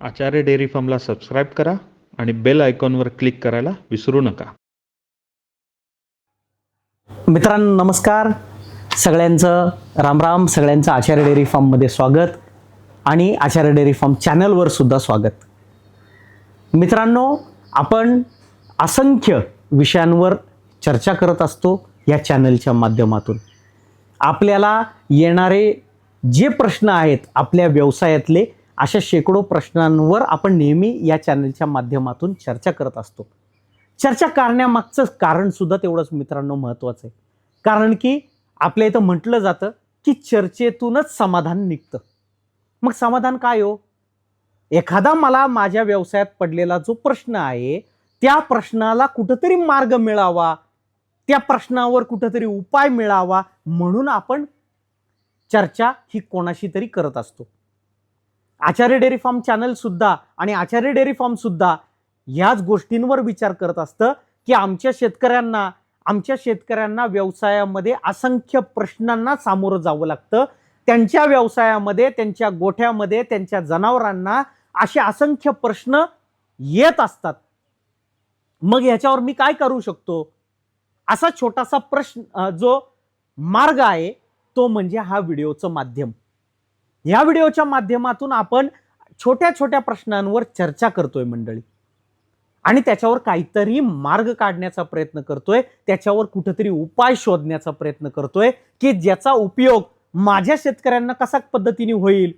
आचार्य dairy फार्मला subscribe करा आणि bell आयकॉनवर क्लिक करायला विसरू नका. मित्रांनो नमस्कार. सगळ्यांचं रामराम सगळ्यांचं आचार्य डेअरी फार्ममध्ये स्वागत आणि आचार्य डेअरी फार्म चॅनलवर सुद्धा स्वागत. मित्रांनो आपण असंख्य विषयांवर चर्चा करत असतो या चॅनलच्या माध्यमातून. आपल्याला येणारे जे प्रश्न आहेत आपल्या व्यवसायातले अशा शेकडो प्रश्नांवर आपण नेहमी या चॅनलच्या माध्यमातून चर्चा करत असतो. चर्चा करण्यामागचं कारणसुद्धा तेवढंच मित्रांनो महत्त्वाचं आहे. कारण की आपल्या इथं म्हटलं जातं की चर्चेतूनच समाधान निघतं. मग समाधान काय हो? एखादा मला माझ्या व्यवसायात पडलेला जो प्रश्न आहे त्या प्रश्नाला कुठंतरी मार्ग मिळावा त्या प्रश्नावर कुठंतरी उपाय मिळावा म्हणून आपण चर्चा ही कोणाशी तरी करत असतो. आचार्य डेअरी फार्म चॅनल सुद्धा आणि आचार्य डेअरी फार्म सुद्धा ह्याच गोष्टींवर विचार करत असतं की आमच्या शेतकऱ्यांना आमच्या शेतकऱ्यांना व्यवसायामध्ये असंख्य प्रश्नांना सामोरं जावं लागतं. त्यांच्या व्यवसायामध्ये त्यांच्या गोठ्यामध्ये त्यांच्या जनावरांना असे असंख्य प्रश्न येत असतात. मग ह्याच्यावर मी काय करू शकतो? असा छोटासा प्रश्न जो मार्ग आहे तो म्हणजे हा व्हिडिओचं माध्यम. या व्हिडिओच्या माध्यमातून आपण छोट्या छोट्या प्रश्नांवर चर्चा करतोय मंडळी. आणि त्याच्यावर काहीतरी मार्ग काढण्याचा प्रयत्न करतोय. त्याच्यावर कुठेतरी उपाय शोधण्याचा प्रयत्न करतोय की ज्याचा उपयोग माझ्या शेतकऱ्यांना कसा पद्धतीने होईल?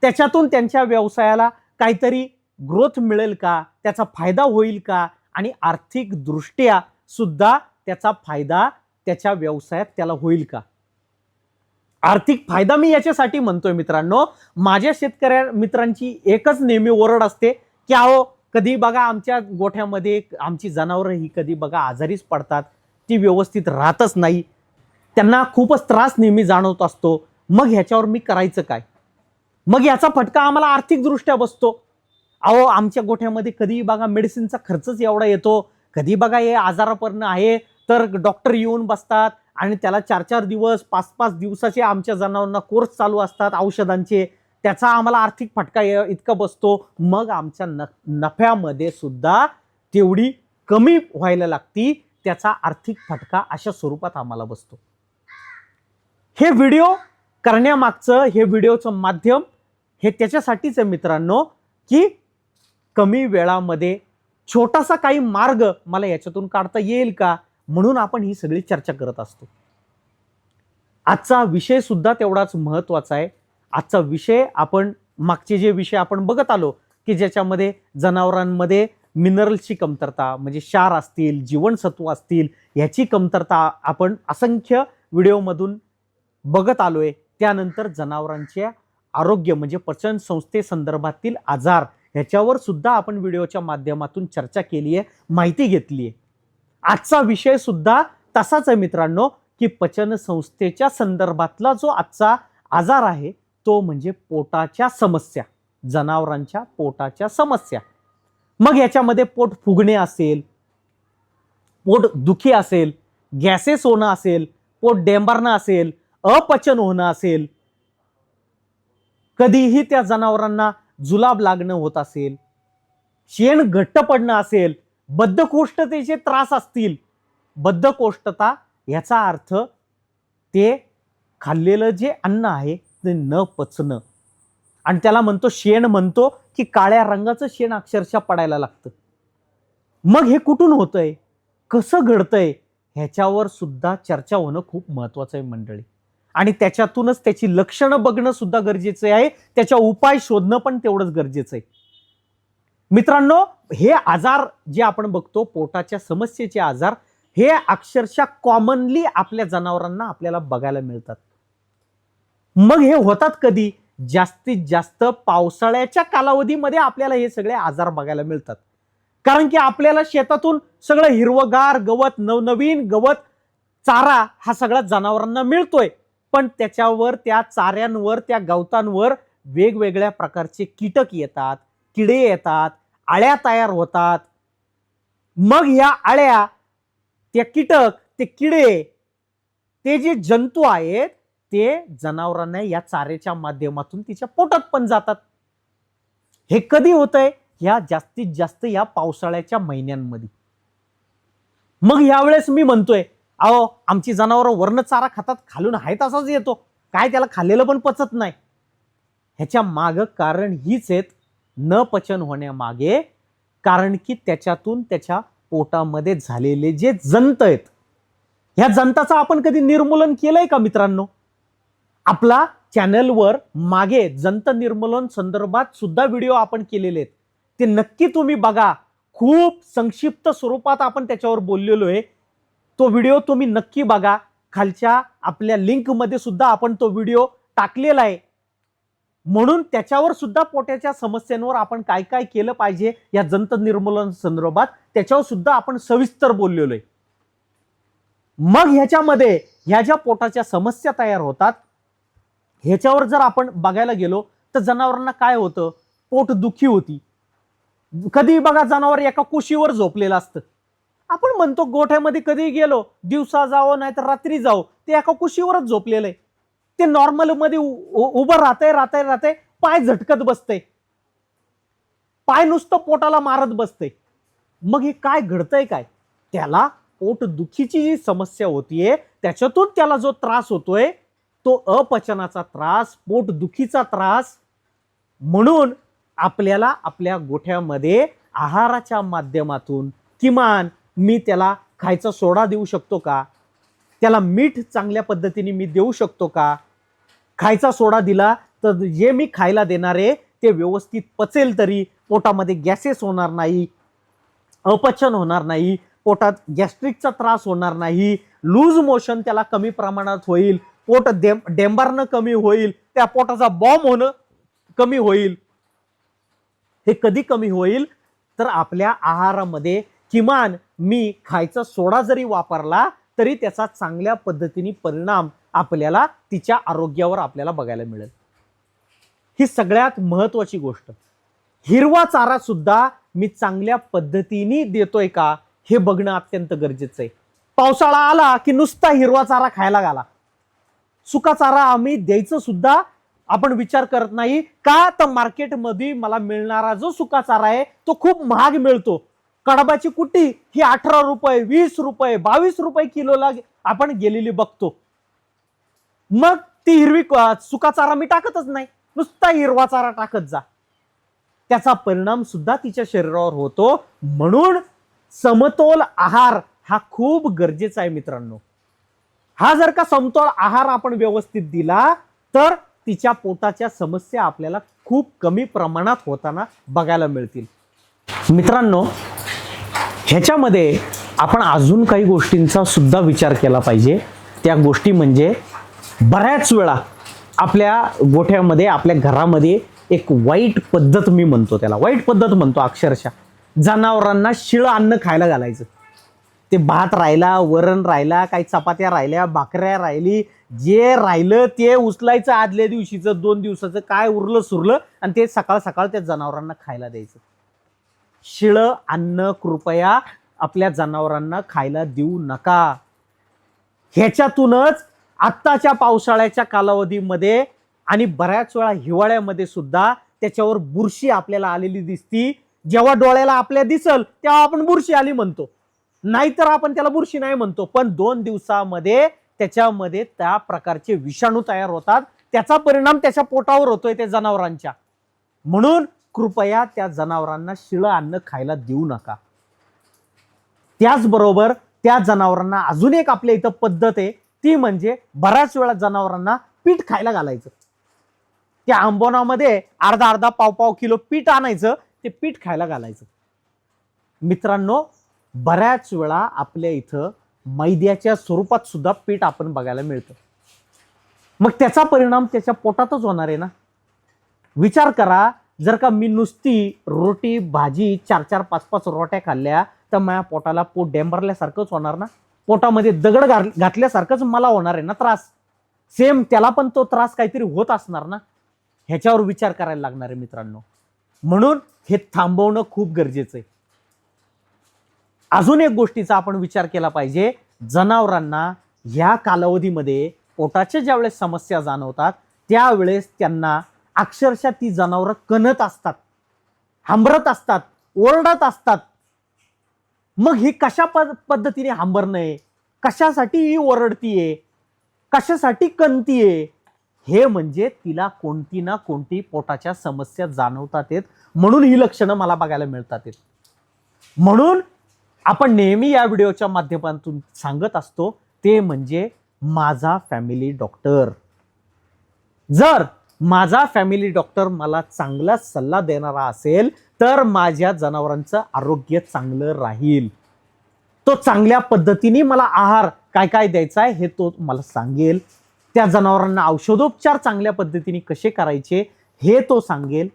त्याच्यातून त्यांच्या व्यवसायाला काहीतरी ग्रोथ मिळेल का? त्याचा फायदा होईल का? आणि आर्थिकदृष्ट्या सुद्धा त्याचा फायदा त्याच्या व्यवसायात त्याला होईल का? आर्थिक फायदा मी याच्यासाठी म्हणतोय मित्रांनो. माझ्या शेतकऱ्या मित्रांची एकच नेहमी ओरड असते की अहो कधी बघा आमच्या गोठ्यामध्ये आमची जनावरं ही कधी बघा आजारीच पडतात. ती व्यवस्थित राहतच नाही. त्यांना खूपच त्रास नेहमी जाणवत असतो. मग ह्याच्यावर मी करायचं काय? मग याचा फटका आम्हाला आर्थिकदृष्ट्या बसतो. अहो आमच्या गोठ्यामध्ये कधी बघा मेडिसिनचा खर्चच एवढा येतो. कधी बघा हे आजारापर्यंत आहे तर डॉक्टर येऊन बसतात. आणि त्याला चार चार दिवस पाच पाच दिवसाचे आमच्या जनावरांना कोर्स चालू असतात औषधांचे. त्याचा आम्हाला आर्थिक फटका इतका बसतो. मग आमच्या न नफ्यामध्ये सुद्धा तेवढी कमी व्हायला लागती. त्याचा आर्थिक फटका अशा स्वरूपात आम्हाला बसतो. हे व्हिडिओ करण्यामागचं हे व्हिडिओचं माध्यम हे त्याच्यासाठीच आहे मित्रांनो की कमी वेळामध्ये छोटासा काही मार्ग मला याच्यातून काढता येईल का? म्हणून आपण ही सगळी चर्चा करत असतो. आजचा विषय सुद्धा तेवढाच महत्त्वाचा आहे. आजचा विषय आपण मागचे जे विषय आपण बघत आलो की ज्याच्यामध्ये जनावरांमध्ये मिनरल्सची कमतरता म्हणजे क्षार असतील जीवनसत्व असतील ह्याची कमतरता आपण असंख्य व्हिडिओमधून बघत आलोय. त्यानंतर जनावरांचे आरोग्य म्हणजे पचन संस्थेसंदर्भातील आजार ह्याच्यावर सुद्धा आपण व्हिडिओच्या माध्यमातून चर्चा केली आहे माहिती घेतली आहे आजचा विषय सुद्धा तसाच आहे मित्रांनो की पचन संस्थेच्या संदर्भातला जो आजचा आजार आहे तो म्हणजे पोटाच्या समस्या जनावरांच्या पोटाच्या समस्या. मग याच्यामध्ये पोट फुगणे असेल पोट दुखी असेल गॅसेस होणं असेल पोट डेंबरणं असेल अपचन होणं असेल कधीही त्या जनावरांना जुलाब लागणं होत असेल शेण घट्ट पडणं असेल बद्धकोष्ठतेचे त्रास असतील. बद्धकोष्ठता याचा अर्थ ते खाल्लेलं जे अन्न आहे ते न पचणं. आणि त्याला म्हणतो शेण म्हणतो की काळ्या रंगाचं शेण अक्षरशः पडायला लागतं. मग हे कुठून होतंय? कसं घडतंय? ह्याच्यावर सुद्धा चर्चा होणं खूप महत्वाचं आहे मंडळी. आणि त्याच्यातूनच त्याची लक्षणं बघणं सुद्धा गरजेचं आहे. त्याच्या उपाय शोधणं पण तेवढंच गरजेचं आहे. मित्रांनो हे आजार जे आपण बघतो पोटाच्या समस्येचे आजार हे अक्षरशः कॉमनली आपल्या जनावरांना आपल्याला बघायला मिळतात. मग हे होतात कधी? जास्तीत जास्त पावसाळ्याच्या कालावधीमध्ये आपल्याला हे सगळे आजार बघायला मिळतात. कारण की आपल्याला शेतातून सगळं हिरवगार गवत नवनवीन गवत चारा हा सगळा जनावरांना मिळतोय. पण त्याच्यावर त्या चाऱ्यांवर त्या गवतांवर वेगवेगळ्या प्रकारचे कीटक येतात किडे येतात आळ्या तयार होतात. मग या आळ्या त्या कीटक ते किडे ते जे जंतू आहेत ते जनावरांना या चाऱ्याच्या माध्यमातून तिच्या पोटात पण जातात. हे कधी होतंय? ह्या जास्तीत जास्त या पावसाळ्याच्या महिन्यांमध्ये. मग यावेळेस मी म्हणतोय अहो आमची जनावरं वर्ण चारा खातात खालून आहे तसाच येतो. काय त्याला खाल्लेलं पण पचत नाही. ह्याच्या मागं कारण हीच आहेत न पचन होण्यामागे कारण की त्याच्यातून त्याच्या पोटामध्ये झालेले जे जंत आहेत ह्या जंताचं आपण कधी निर्मूलन केलंय का मित्रांनो? आपला चॅनलवर मागे जंत निर्मूलन संदर्भात सुद्धा व्हिडिओ आपण केलेले आहेत. ते नक्की तुम्ही बघा. खूप संक्षिप्त स्वरूपात आपण त्याच्यावर बोललेलो आहे. तो व्हिडिओ तुम्ही नक्की बघा. खालच्या आपल्या लिंकमध्ये सुद्धा आपण तो व्हिडिओ टाकलेला आहे. म्हणून त्याच्यावर सुद्धा पोटाच्या समस्यांवर आपण काय काय केलं पाहिजे या जंत निर्मूलन संदर्भात त्याच्यावर सुद्धा आपण सविस्तर बोललेलो आहे. मग ह्याच्यामध्ये ह्या ज्या पोटाच्या समस्या तयार होतात ह्याच्यावर जर आपण बघायला गेलो तर जनावरांना काय होतं? पोट दुखी होती. कधी बघा जनावर एका कुशीवर झोपलेलं असतं. आपण म्हणतो गोठ्यामध्ये कधी गेलो दिवसा जावं नाही तर रात्री जावं ते एका कुशीवरच झोपलेलं आहे. ते नॉर्मलमध्ये उभं राहतंय राहतंय राहतंय पाय झटकत बसतंय. पाय नुसतं पोटाला मारत बसतंय. मग हे काय घडतंय काय? त्याला पोट दुखीची जी समस्या होतीये त्याच्यातून त्याला जो त्रास होतोय तो अपचनाचा त्रास पोट दुखीचा त्रास म्हणून आपल्याला आपल्या गोठ्यामध्ये आहाराच्या माध्यमातून किमान मी त्याला खायचा सोडा देऊ शकतो का? त्याला मीठ चांगल्या पद्धतीने मी देऊ शकतो का? खायचा सोडा दिला तर जे मी खायला देणार आहे ते व्यवस्थित पचेल तरी पोटामध्ये गॅसेस होणार नाही अपचन होणार नाही पोटात गॅस्ट्रिकचा त्रास होणार नाही लूज मोशन त्याला कमी प्रमाणात होईल पोट डेम डेंबारनं कमी होईल त्या पोटाचा बॉम्ब होणं कमी होईल. हे कधी कमी होईल? तर आपल्या आहारामध्ये किमान मी खायचा सोडा जरी वापरला तरी त्याचा चांगल्या पद्धतीने परिणाम आपल्याला तिच्या आरोग्यावर आपल्याला बघायला मिळेल. ही सगळ्यात महत्वाची गोष्ट. हिरवा चारा सुद्धा मी चांगल्या पद्धतीने देतोय का हे बघणं अत्यंत गरजेचं आहे. पावसाळा आला की नुसता हिरवा चारा खायला घाला. सुका चारा आम्ही द्यायचं सुद्धा आपण विचार करत नाही. का तर मार्केटमध्ये मला मिळणारा जो सुका चारा आहे तो खूप महाग मिळतो. कडबाची कुटी ही अठरा रुपये वीस रुपये बावीस रुपये किलोला आपण गेलेली बघतो. मग ती हिरवी सुका चारा मी टाकतच नाही. नुसता हिरवा चारा टाकत जा. त्याचा परिणाम सुद्धा तिच्या शरीरावर होतो. म्हणून समतोल आहार हा खूप गरजेचा आहे मित्रांनो. हा जर का समतोल आहार आपण व्यवस्थित दिला तर तिच्या पोटाच्या समस्या आपल्याला खूप कमी प्रमाणात होताना बघायला मिळतील. मित्रांनो ह्याच्यामध्ये आपण अजून काही गोष्टींचा सुद्धा विचार केला पाहिजे. त्या गोष्टी म्हणजे बऱ्याच वेळा आपल्या गोठ्यामध्ये आपल्या घरामध्ये एक वाईट पद्धत मी म्हणतो त्याला. वाईट पद्धत म्हणतो अक्षरशः. जनावरांना शिळं अन्न खायला घालायचं. ते भात राहिला वरण राहिला काही चपात्या राहिल्या भाकऱ्या राहिली जे राहिलं ते उचलायचं आदल्या दिवशीचं दोन दिवसाचं काय उरलं सुरलं आणि ते सकाळ सकाळ त्या जनावरांना खायला द्यायचं. शिळं अन्न कृपया आपल्या जनावरांना खायला देऊ नका. ह्याच्यातूनच आत्ताच्या पावसाळ्याच्या कालावधीमध्ये आणि बऱ्याच वेळा हिवाळ्यामध्ये सुद्धा त्याच्यावर बुरशी आपल्याला आलेली दिसती. जेव्हा डोळ्याला आपल्या दिसल तेव्हा आपण बुरशी आली म्हणतो. नाहीतर आपण त्याला बुरशी नाही म्हणतो. पण दोन दिवसामध्ये त्याच्यामध्ये त्या प्रकारचे विषाणू तयार होतात. त्याचा परिणाम त्याच्या पोटावर होतोय त्या जनावरांच्या. म्हणून कृपया त्या जनावरांना शिळं अन्न खायला देऊ नका. त्याचबरोबर त्या जनावरांना अजून एक आपल्या इथं पद्धत आहे. ती म्हणजे बऱ्याच वेळा जनावरांना पीठ खायला घालायचं. त्या आंबोनामध्ये अर्धा अर्धा पाव पाव किलो पीठ आणायचं ते पीठ खायला घालायचं. मित्रांनो बऱ्याच वेळा आपल्या इथं मैद्याच्या स्वरूपात सुद्धा पीठ आपण बघायला मिळतं. मग त्याचा परिणाम त्याच्या पोटातच होणार आहे ना? विचार करा जर का मी नुसती रोटी भाजी चार चार पाच पाच रोट्या खाल्ल्या तर माझ्या पोटाला पोट डेंबरल्यासारखंच होणार ना? पोटामध्ये दगड घाल- घातल्यासारखंच मला होणार आहे ना त्रास. सेम त्याला पण तो त्रास काहीतरी होत असणार ना? ह्याच्यावर विचार करायला लागणार आहे मित्रांनो. म्हणून हे थांबवणं खूप गरजेचं आहे. अजून एक गोष्टीचा आपण विचार केला पाहिजे. जनावरांना ह्या कालावधीमध्ये पोटाच्या ज्यावेळेस समस्या जाणवतात त्यावेळेस त्यांना अक्षरशः ती जनावरं कणत असतात. हांबरत असतात ओरडत असतात. मग ही कशा पद पद्धतीने हांबरणं? कशासाठी ही ओरडतीये? कशासाठी कणतीये? हे म्हणजे तिला कोणती ना कोणती पोटाच्या समस्या जाणवतात आहेत म्हणून ही लक्षणं मला बघायला मिळतात म्हणून आपण नेहमी या व्हिडिओच्या माध्यमातून सांगत असतो ते म्हणजे माझा फॅमिली डॉक्टर. जर माझा फॅमिली डॉक्टर मला चांगला सल्ला देणारा असेल तर माझ्या जनावरांचं आरोग्य चांगलं राहील. तो चांगल्या पद्धतीने मला आहार काय काय द्यायचा आहे हे तो मला सांगेल. त्या जनावरांना औषधोपचार चांगल्या पद्धतीने कसे करायचे हे तो सांगेल.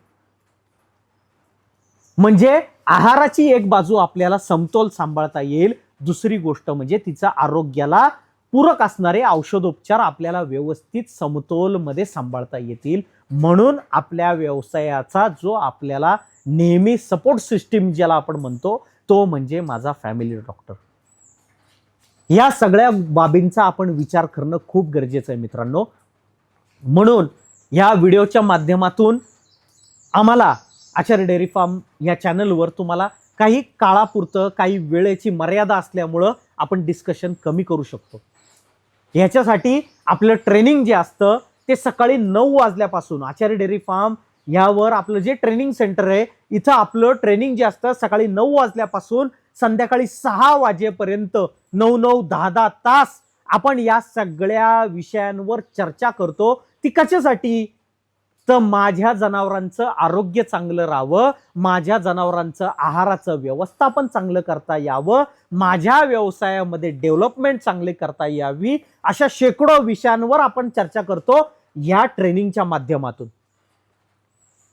म्हणजे आहाराची एक बाजू आपल्याला समतोल सांभाळता येईल. दुसरी गोष्ट म्हणजे तिचा आरोग्याला पूरक असणारे औषधोपचार आपल्याला व्यवस्थित समतोलमध्ये सांभाळता येतील. म्हणून आपल्या व्यवसायाचा जो आपल्याला नेहमी सपोर्ट सिस्टीम ज्याला आपण म्हणतो तो म्हणजे माझा फॅमिली डॉक्टर या सगळ्या बाबींचा आपण विचार करणं खूप गरजेचं आहे मित्रांनो. म्हणून या व्हिडिओच्या माध्यमातून आम्हाला आचार्य डेअरी फार्म या चॅनलवर तुम्हाला काही काळापुरतं काही वेळेची मर्यादा असल्यामुळं आपण डिस्कशन कमी करू शकतो. ह्याच्यासाठी आपलं ट्रेनिंग जे असतं ते सकाळी नऊ वाजल्यापासून आचार्य डेअरी फार्म यावर आपलं जे ट्रेनिंग सेंटर आहे इथं आपलं ट्रेनिंग जे असतं सकाळी नऊ वाजल्यापासून संध्याकाळी सहा वाजेपर्यंत नऊ नऊ दहा दहा तास आपण या सगळ्या विषयांवर चर्चा करतो. ती कशासाठी तर माझ्या जनावरांचं आरोग्य चांगलं राहावं माझ्या जनावरांचं आहाराचं व्यवस्थापन चांगलं करता यावं माझ्या व्यवसायामध्ये डेव्हलपमेंट चांगले करता यावी अशा शेकडो विषयांवर आपण चर्चा करतो या ट्रेनिंगच्या माध्यमातून.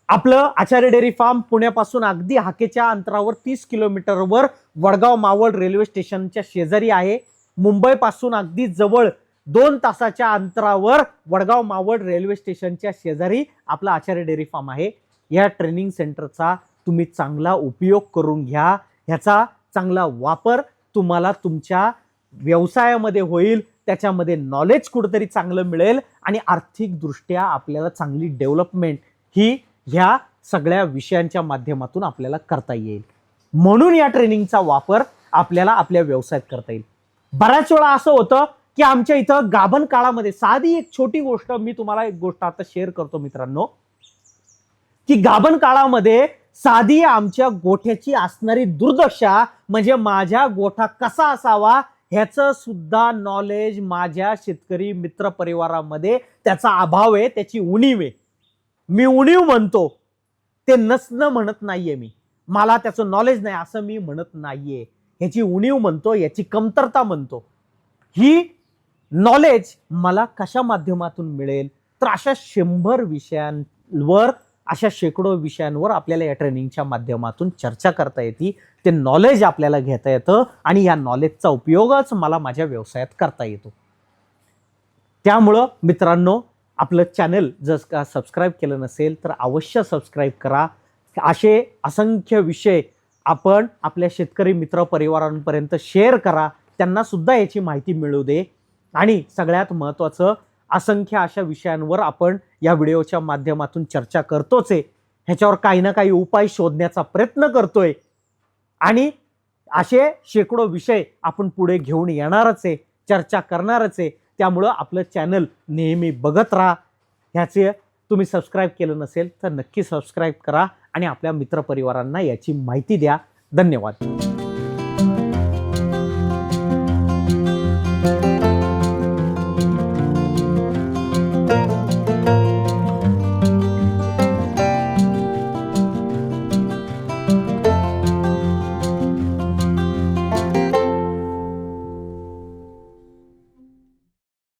आपलं आचार्य डेअरी फार्म पुण्यापासून अगदी हाकेच्या अंतरावर तीस किलोमीटरवर वडगाव मावळ रेल्वे स्टेशनच्या शेजारी आहे. मुंबईपासून अगदी जवळ दोन तासाच्या अंतरावर वडगाव मावळ रेल्वे स्टेशनच्या शेजारी आपलं आचार्य डेअरी फार्म आहे. या ट्रेनिंग सेंटरचा तुम्ही चांगला उपयोग करून घ्या. ह्याचा चांगला वापर तुम्हाला तुमच्या व्यवसायामध्ये होईल. त्याच्यामध्ये नॉलेज कुठंतरी चांगलं मिळेल आणि आर्थिकदृष्ट्या आपल्याला चांगली डेव्हलपमेंट ही ह्या सगळ्या विषयांच्या माध्यमातून आपल्याला करता येईल. म्हणून या ट्रेनिंगचा वापर आपल्याला आपल्या व्यवसायात करता येईल. बऱ्याच वेळा असं होतं की आमच्या इथं गाभण काळामध्ये साधी एक छोटी गोष्ट मी तुम्हाला एक गोष्ट आता शेअर करतो मित्रांनो. की गाभण काळामध्ये साधी आमच्या गोठ्याची असणारी दुर्दशा म्हणजे माझ्या गोठा कसा असावा ह्याचं सुद्धा नॉलेज माझ्या शेतकरी मित्र परिवारामध्ये त्याचा अभाव आहे त्याची उणीव आहे. मी उणीव म्हणतो. ते नसणं म्हणत नाहीये मी. मला त्याचं नॉलेज नाही असं मी म्हणत नाहीये. ह्याची उणीव म्हणतो याची कमतरता म्हणतो. ही नॉलेज मला कशा माध्यमातून मिळेल? तर अशा शंभर विषयांवर अशा शेकडो विषयांवर आपल्याला या ट्रेनिंगच्या माध्यमातून चर्चा करता येते. ते नॉलेज आपल्याला घेता येतं आणि या नॉलेजचा उपयोगच मला माझ्या व्यवसायात करता येतो. त्यामुळं मित्रांनो आपलं चॅनल जर का सबस्क्राईब केलं नसेल तर अवश्य सबस्क्राईब करा. असे असंख्य विषय आपण आपल्या शेतकरी मित्र परिवारांपर्यंत शेअर करा. त्यांना सुद्धा याची माहिती मिळू दे. आणि सगळ्यात महत्त्वाचं असंख्य अशा विषयांवर आपण या व्हिडिओच्या माध्यमातून चर्चा करतोच. आहे ह्याच्यावर काही ना काही उपाय शोधण्याचा प्रयत्न करतोय. आणि असे शेकडो विषय आपण पुढे घेऊन येणारच आहे चर्चा करणारच आहे त्यामुळं आपलं चॅनल नेहमी बघत राहा. ह्याचे तुम्ही सबस्क्राईब केलं नसेल तर नक्की सबस्क्राईब करा आणि आपल्या मित्रपरिवारांना याची माहिती द्या. धन्यवाद.